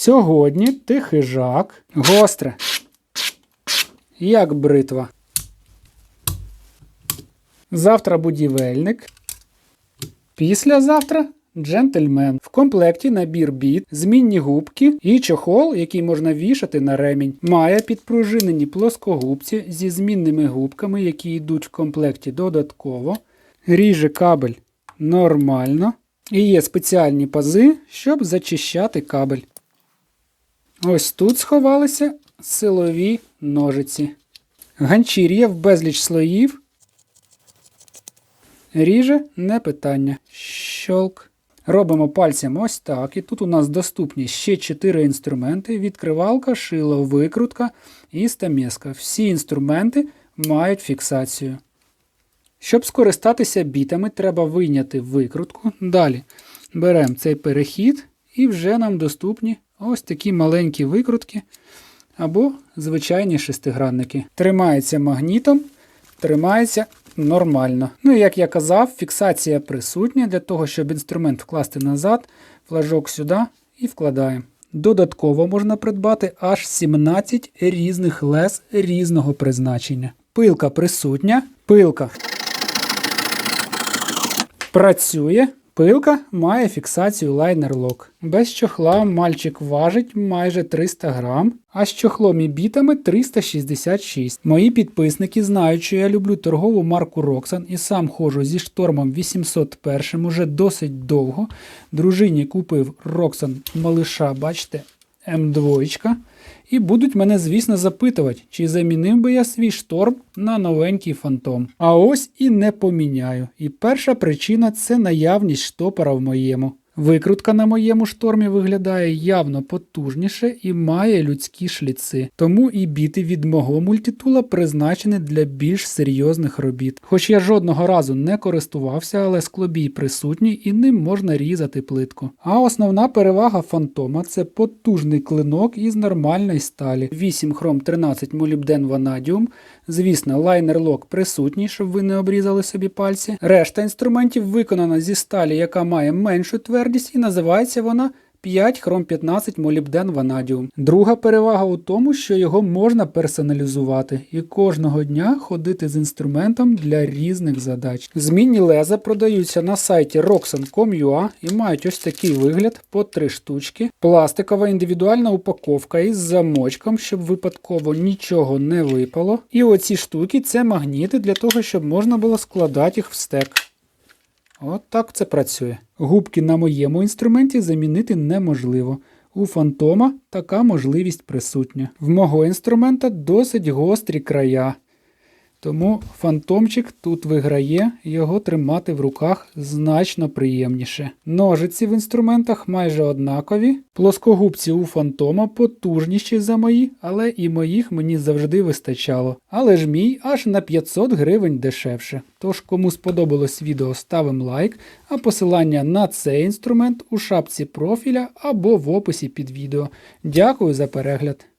Сьогодні ти хижак, гостре, як бритва. Завтра будівельник. Післязавтра джентльмен. В комплекті набір біт, змінні губки і чохол, який можна вішати на ремінь. Має підпружинені плоскогубці зі змінними губками, які йдуть в комплекті додатково. Ріже кабель нормально. І є спеціальні пази, щоб зачищати кабель. Ось тут сховалися силові ножиці. Ганчір'я в безліч слоїв. Ріже не питання. Щолк. Робимо пальцем ось так. І тут у нас доступні ще 4 інструменти: відкривалка, шило, викрутка і стамеска. Всі інструменти мають фіксацію. Щоб скористатися бітами, треба вийняти викрутку. Далі беремо цей перехід, і вже нам доступні ось такі маленькі викрутки або звичайні шестигранники. Тримається магнітом, тримається нормально. Ну і як я казав, фіксація присутня для того, щоб інструмент вкласти назад, флажок сюди і вкладаємо. Додатково можна придбати аж 17 різних лез різного призначення. Пилка присутня, пилка працює. Пилка має фіксацію лайнер лок. Без чохла мальчик важить майже 300 грам, а з чохлом і бітами 366. Мої підписники знають, що я люблю торгову марку Roxanne і сам ходжу зі штормом 801 уже досить довго. Дружині купив Roxanne малиша, бачите, М2. І будуть мене, звісно, запитувати, чи замінив би я свій шторм на новенький фантом. А ось і не поміняю. І перша причина це наявність штопора в моєму. Викрутка на моєму штормі виглядає явно потужніше і має людські шліци. Тому і біти від мого мультитула призначені для більш серйозних робіт. Хоч я жодного разу не користувався, але склобій присутній і ним можна різати плитку. А основна перевага фантома це потужний клинок із нормальної сталі. 8 хром 13 молібден ванадіум. Звісно, лайнер лок присутній, щоб ви не обрізали собі пальці. Решта інструментів виконана зі сталі, яка має меншу твердість, і називається вона 5 хром 15 молібден ванадіум. Друга перевага у тому, що його можна персоналізувати і кожного дня ходити з інструментом для різних задач. Змінні леза продаються на сайті roxan.com.ua і мають ось такий вигляд по три штучки. Пластикова індивідуальна упаковка із замочком, щоб випадково нічого не випало. І оці штуки це магніти для того, щоб можна було складати їх в стек. От так це працює. Губки на моєму інструменті замінити неможливо. У фантома така можливість присутня. В мого інструмента досить гострі края. Тому фантомчик тут виграє, його тримати в руках значно приємніше. Ножиці в інструментах майже однакові. Плоскогубці у фантома потужніші за мої, але і моїх мені завжди вистачало. Але ж мій аж на 500 гривень дешевше. Тож, кому сподобалось відео, ставимо лайк, а посилання на цей інструмент у шапці профіля або в описі під відео. Дякую за перегляд.